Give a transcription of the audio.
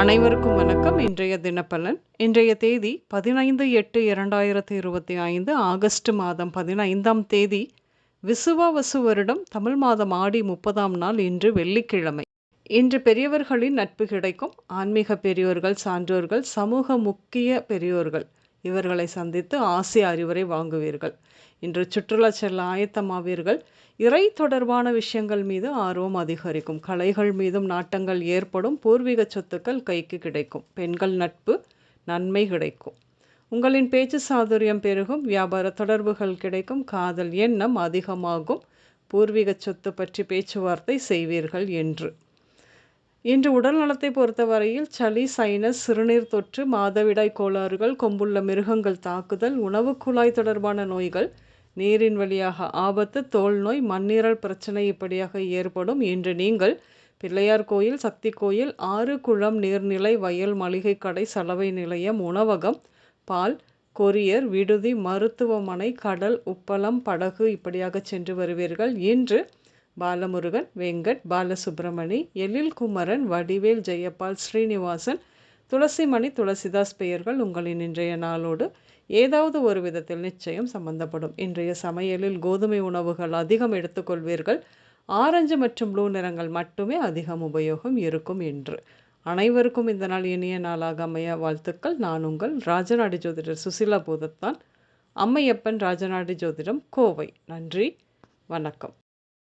அனைவருக்கும் வணக்கம். இன்றைய தினப்பலன். இன்றைய தேதி பதினைந்து எட்டு இரண்டாயிரத்தி இருபத்தி ஐந்து ஆகஸ்ட் மாதம் பதினைந்தாம் தேதி விசுவாவசு வருடம் தமிழ் மாதம் ஆடி முப்பதாம் நாள் இன்று வெள்ளிக்கிழமை. இன்று பெரியவர்களின் நட்பு கிடைக்கும். ஆன்மீக பெரியோர்கள் சான்றோர்கள் சமூக முக்கிய பெரியோர்கள். இவர்களை சந்தித்து ஆசிய அறிவுரை வாங்குவீர்கள். இன்று சுற்றுலா செல்ல ஆயத்தமாவீர்கள். இறை தொடர்பான விஷயங்கள் மீது ஆர்வம் அதிகரிக்கும். கலைகள் மீதும் நாட்டங்கள் ஏற்படும். பூர்வீக சொத்துக்கள் கைக்கு கிடைக்கும். பெண்கள் நட்பு நன்மை கிடைக்கும். உங்களின் பேச்சு சாதுரியம் பெருகும். வியாபார தொடர்புகள் கிடைக்கும். காதல் எண்ணம் அதிகமாகும். பூர்வீக சொத்து பற்றி பேச்சுவார்த்தை செய்வீர்கள் என்று. இன்று உடல் நலத்தை பொறுத்தவரையில் சளி சைனஸ் சிறுநீர் தொற்று மாதவிடாய் கோளாறுகள் கொம்புள்ள மிருகங்கள் தாக்குதல் உணவு குழாய் தொடர்பான நோய்கள் நீரின் வழியாக ஆபத்து தோல் நோய் மண்ணீரல் பிரச்சனை இப்படியாக ஏற்படும். இன்று நீங்கள் பிள்ளையார் கோயில் சக்தி கோயில் ஆறு குளம் நீர்நிலை வயல் மளிகை கடை சலவை நிலையம் உணவகம் பால் கொரியர் விடுதி மருத்துவமனை கடல் உப்பளம் படகு இப்படியாக சென்று வருவீர்கள். இன்று பாலமுருகன் வெங்கட் பாலசுப்ரமணி எழில் குமரன் வடிவேல் ஜெயபால் ஸ்ரீனிவாசன் துளசிமணி துளசிதாஸ் பெயர்கள் உங்களின் இன்றைய நாளோடு ஏதாவது ஒரு விதத்தில் நிச்சயம் சம்பந்தப்படும். இன்றைய சமையலில் கோதுமை உணவுகள் அதிகம் எடுத்துக்கொள்வீர்கள். ஆரஞ்சு மற்றும் ப்ளூ நிறங்கள் மட்டுமே அதிகம் உபயோகம் இருக்கும் என்று. அனைவருக்கும் இந்த நாள் இனிய நாளாக அமைய வாழ்த்துக்கள். நான் உங்கள் ராஜநாடி ஜோதிடர் சுசிலா பூதத்தான். அம்மையப்பன் ராஜநாடி ஜோதிடம் கோவை. நன்றி. வணக்கம்.